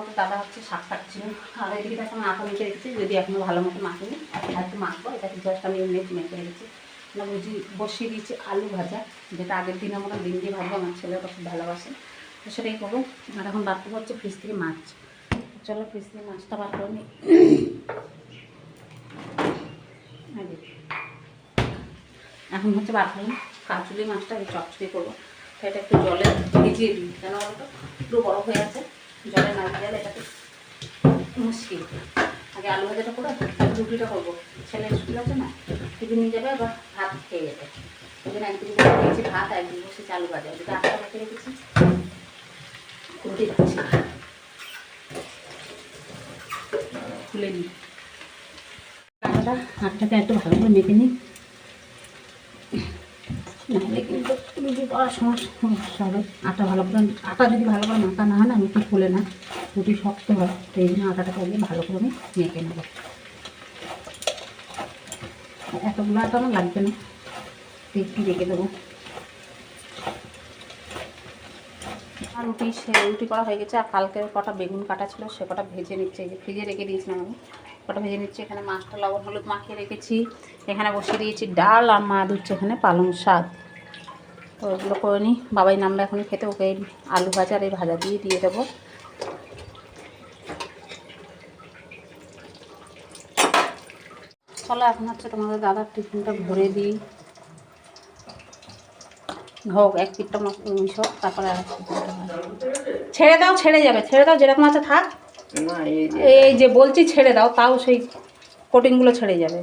মতো দাদা হচ্ছে শাক কাটছিল আর এদিকে দেখো আটা মেখে রেখেছি, যদি এখনও ভালো মতো মাখিনি, একটু মাখবো, এটা জাস্ট আমি এমনি মেখে রেখেছি। না, বুঝি বসিয়ে দিয়েছি আলু ভাজা, যেটা আগের দিনের মতো দিন দিয়ে ভাজবো, আমার ছেলে খুব ভালোবাসে। তো সেটাই করব। আর এখন বার করব হচ্ছে ফ্রিজ থেকে মাছ। চলো ফ্রিজ থেকে মাছটা বার করে এখন হচ্ছে বার করলাম কাঁচুলি মাছটা এই চচ্চড়ি করব। এটা একটু জলে ভিজিয়ে দিই, কেন বলতো একটু বড় হয়ে আছে। জলে না ভিজালে এটাকে মুশকিল। আগে আলু ভাজাটা করে রুটিটা করব। ছেলে স্কুল আছে না টিফিন নিয়ে যাবে, আবার ভাত খেয়ে যাবে। ওই জন্য একদিন বসে ভাত, একদিন বসে চালু ভাজা। ওদিকে আটটা রেখে রেখেছি। রুটি খাচ্ছি খুলে নিই আটাটা হাতটাকে একটু ভালো করে মেখে নিই। নাহলে কিন্তু রুটি সমস্যা হবে আটা ভালো করে, আটা যদি ভালো করে মাখা না হয় না রুটি খুলে না, রুটি শক্ত হয় এই জন্য আটাটাকে আমি ভালো করে আমি মেখে নেব। এতগুলো আটা আমার লাগবে না, একটু রেখে দেবো রুটি, সে রুটি করা হয়ে গেছে, আর কালকের কটা বেগুন কাটা ছিল, সে কটা ভেজে নিচ্ছে যে ফ্রিজে রেখে দিয়েছিলাম আমি। কটা ভেজে নিচ্ছি, এখানে মাছটা লবণ, হলুদ মাখিয়ে রেখেছি। এখানে বসিয়ে দিয়েছি ডাল আর মা দিচ্ছে এখানে পালং শাক। তো এগুলো করে নিই। বাবাই নামবে এখন খেতে, ওকে আলু ভাজা আর এই ভাজা দিয়ে দিয়ে দেবো। চলো এখন হচ্ছে তোমাদের দাদার টিফিনটা ভরে দিই। হোক এক পিঠটা মিশো তারপরে আর ছেড়ে দাও ছেড়ে যাবে ছেড়ে দাও যেরকম আছে থাক। এই যে বলছি ছেড়ে দাও তাও সেই কোটিংগুলো ছেড়ে যাবে।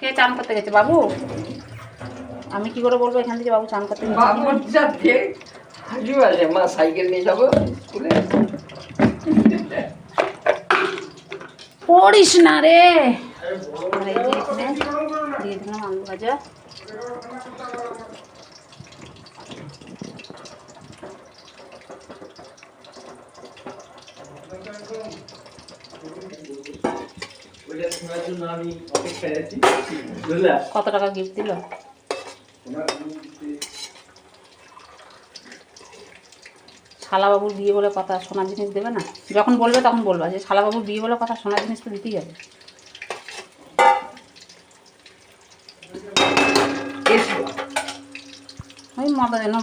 কে চান করতে গেছে বাবু? আমি কি করে বলব এখান থেকে বাবু চান করতে গেছে? বাবুর সাথে হাজু আছে মা সাইকেল নিয়ে যাব স্কুলে। পড়িস না রে। কত টাকা গিফট দিল? শালাবাবুর বিয়ে বলে কথা সোনার জিনিস দেবে না? যখন বলবে তখন বলবা, যে শালাবাবুর বিয়ে বলে কথা সোনার জিনিস তো দিতেই হবে। মজা যেন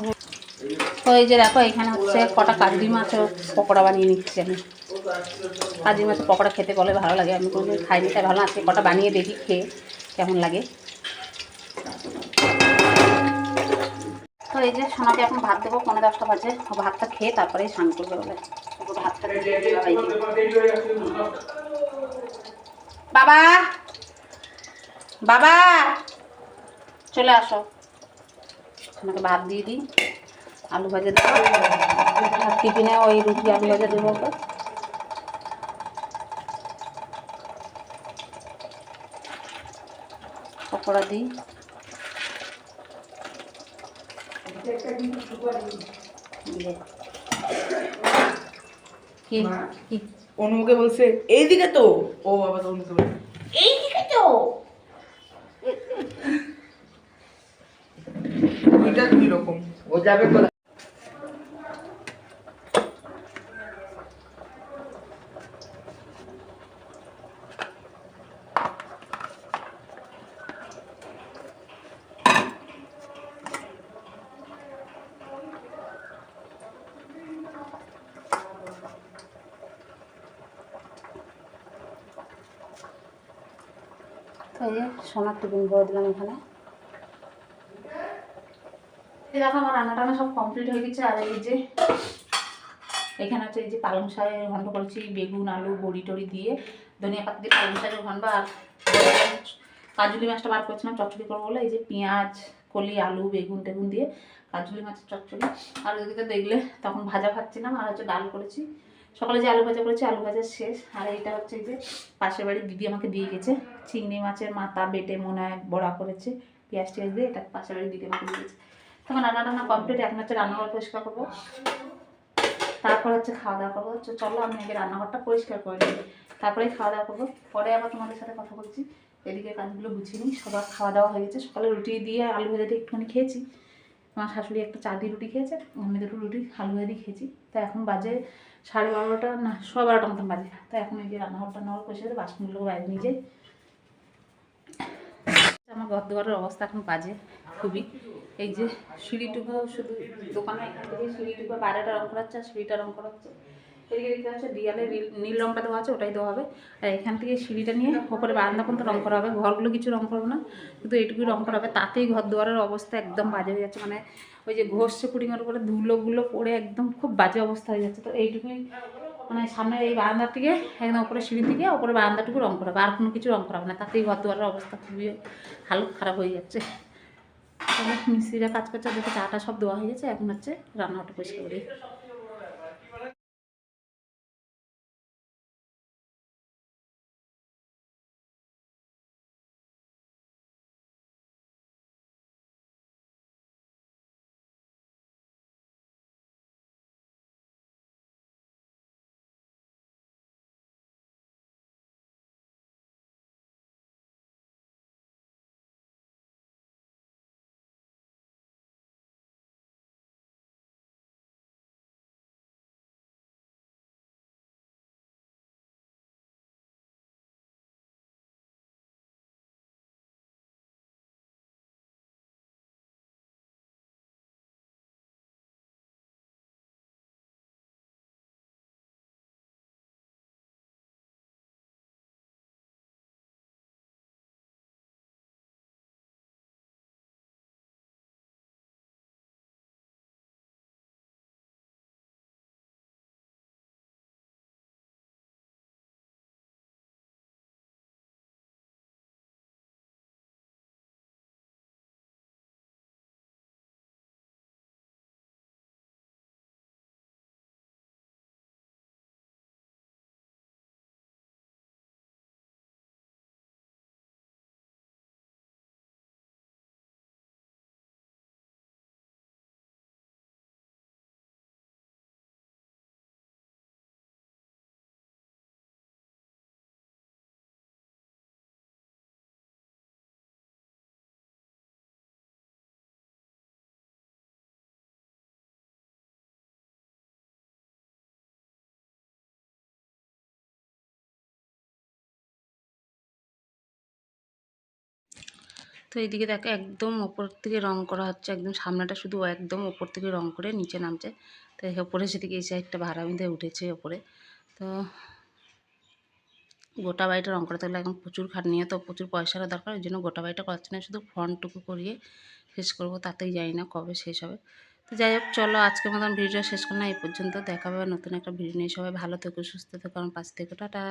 তো এই যে দেখো, এখানে হচ্ছে কটা কাজরি মাছের পকোড়া বানিয়ে নিচ্ছি আমি। কাজরি মাছের পকোড়া খেতে বলে ভালো লাগে, আমি কোনো খাইনি, তাই ভালো আজকে কটা বানিয়ে দেখি, খেয়ে কেমন লাগে। তো এই যে সোনাকে এখন ভাত দেবো পনেরো দশটা বাজে ভাতটা খেয়ে তারপরে স্নান করবে বলে। ভাতটা। বাবা! বাবা! চলে আসো। সোনাকে ভাত দিয়ে দিই। আলু ভাজা দেবো। আর টিফিনে ওই রুটি আলু ভাজা দেবো ওকে। পকোড়া দিই। দিয়ে। কি? কি অনুকে বলছে এইদিকে তো। ও বাবা তো অনুকে এইদিকে তো। দুইটা দুই রকম। ও যাবে সোনার টিফিন ভরে দিলাম এখানে। দেখো আমার রান্না টান্না সব কমপ্লিট হয়ে গেছে। আর এই যে এখানে হচ্ছে এই যে পালং শাকের ঘন্ট করেছি, বেগুন, আলু, বড়ি টড়ি দিয়ে। ধনিয়া পাতা দিয়ে পালং শাকের ঘন্ট আর কাজুলি মাছটা বার করছিলাম চচ্চড়ি করব বলে। এই যে পেঁয়াজ, কলি, আলু, বেগুন, টেগুন দিয়ে কাজুলি মাছের চচ্চড়ি। আর ওদিকে দেখলে তখন ভাজা খাচ্ছিলাম আর হচ্ছে ডাল করেছি। সকালে যে আলু ভাজা করেছি, আলু ভাজা শেষ। আর এইটা হচ্ছে যে পাশের বাড়ির দিদি আমাকে দিয়ে গেছে। চিংড়ি মাছের মাথা বেটে মনে হয় বড়া করেছে। পেঁয়াজ টিয়াজ দিয়ে এটা পাশের বাড়ির দিদি আমাকে দিয়ে গেছে। তখন রান্না টান্না কমপ্লিট এখন হচ্ছে রান্নাঘর পরিষ্কার করব। তারপর হচ্ছে খাওয়া দাওয়া করব। হচ্ছে চলো, আমি আগে রান্নাঘরটা পরিষ্কার করে নিই। তারপরে খাওয়া দাওয়া করব। পরে আবার তোমাদের সাথে কথা বলছি। এদিকে কাজগুলো গুছিয়ে নিই। সবার খাওয়া দাওয়া হয়ে গেছে। সকালে রুটি দিয়ে আলু ভাজা দিয়ে একটুখানি খেয়েছি। আমার শাশুড়ি একটা চা দিয়ে রুটি খেয়েছে। আমি দুটো রুটি, আলু ভেজা দিয়ে খেয়েছি। তা এখন বাজে সাড়ে বারোটা, না, সোয়া বারোটা মতন বাজে। তা এখন এই যে রান্নাঘরটা নেওয়ার বসে বাসনগুলো বাইরে নিয়ে যাই। আমার ঘর দুয়ারের অবস্থা এখন বাজে, খুবই। এই যে সিঁড়িটুকু শুধু দোকানে এখান থেকে সিঁড়িটুকু, বাইরেটা রং করাচ্ছে আর সিঁড়িটা রং করাচ্ছে এদিকে দেখতে পাচ্ছে দিয়ালে নীল- রংটা দেওয়া আছে, ওটাই দেওয়া হবে। আর এখান থেকে সিঁড়িটা নিয়ে ওপরে বারান্দা পর্যন্ত রং করা হবে। ঘরগুলো কিছু রং করব না, কিন্তু এইটুকুই রং করা হবে। তাতেই ঘর দুয়ারের অবস্থা একদম বাজে হয়ে যাচ্ছে। মানে ওই যে ঘষছে পুডিংয়ের উপরে, ধুলোগুলো পড়ে একদম খুব বাজে অবস্থা হয়ে যাচ্ছে। তো এইটুকুই মানে সামনে এই বারান্দার থেকে একদম উপরে সিঁড়ি থেকে ওপরে বারান্দাটুকু রং করা হবে। আর কোনো কিছু রং করা হবে না। তাতেই ঘর দুয়ারের অবস্থা খুবই হালত খারাপ হয়ে যাচ্ছে। মিস্ত্রিরা কাজ করছে দেখে চাটা সব দেওয়া হয়ে গেছে। এখন হচ্ছে রান্নাটা পরিষ্কার করি তো এইদিকে দেখো একদম ওপর থেকে রং করা হচ্ছে, একদম সামনেটা শুধু একদম ওপর থেকে রং করে নিচে নামছে। তো ওপরে সেদিকে এই সাইডটা ভাড়ামিতে উঠেছে ওপরে। তো গোটা বাড়িটা রং করতে গেলে এখন প্রচুর খাটনি তো প্রচুর পয়সারও দরকার, ওই জন্য গোটা বাড়িটা করাচ্ছে না শুধু ফ্রন্টটুকু করিয়ে শেষ করব, তাতেই যাই না কবে শেষ হবে। তো যাই হোক, চলো আজকের মতন ভিডিও শেষ করলাম, এই পর্যন্ত। দেখা হবে নতুন একটা ভিডিও নিয়ে। সবাই ভালো থেকো, সুস্থ থেকো, আমার পাশে থেকো, টাটা।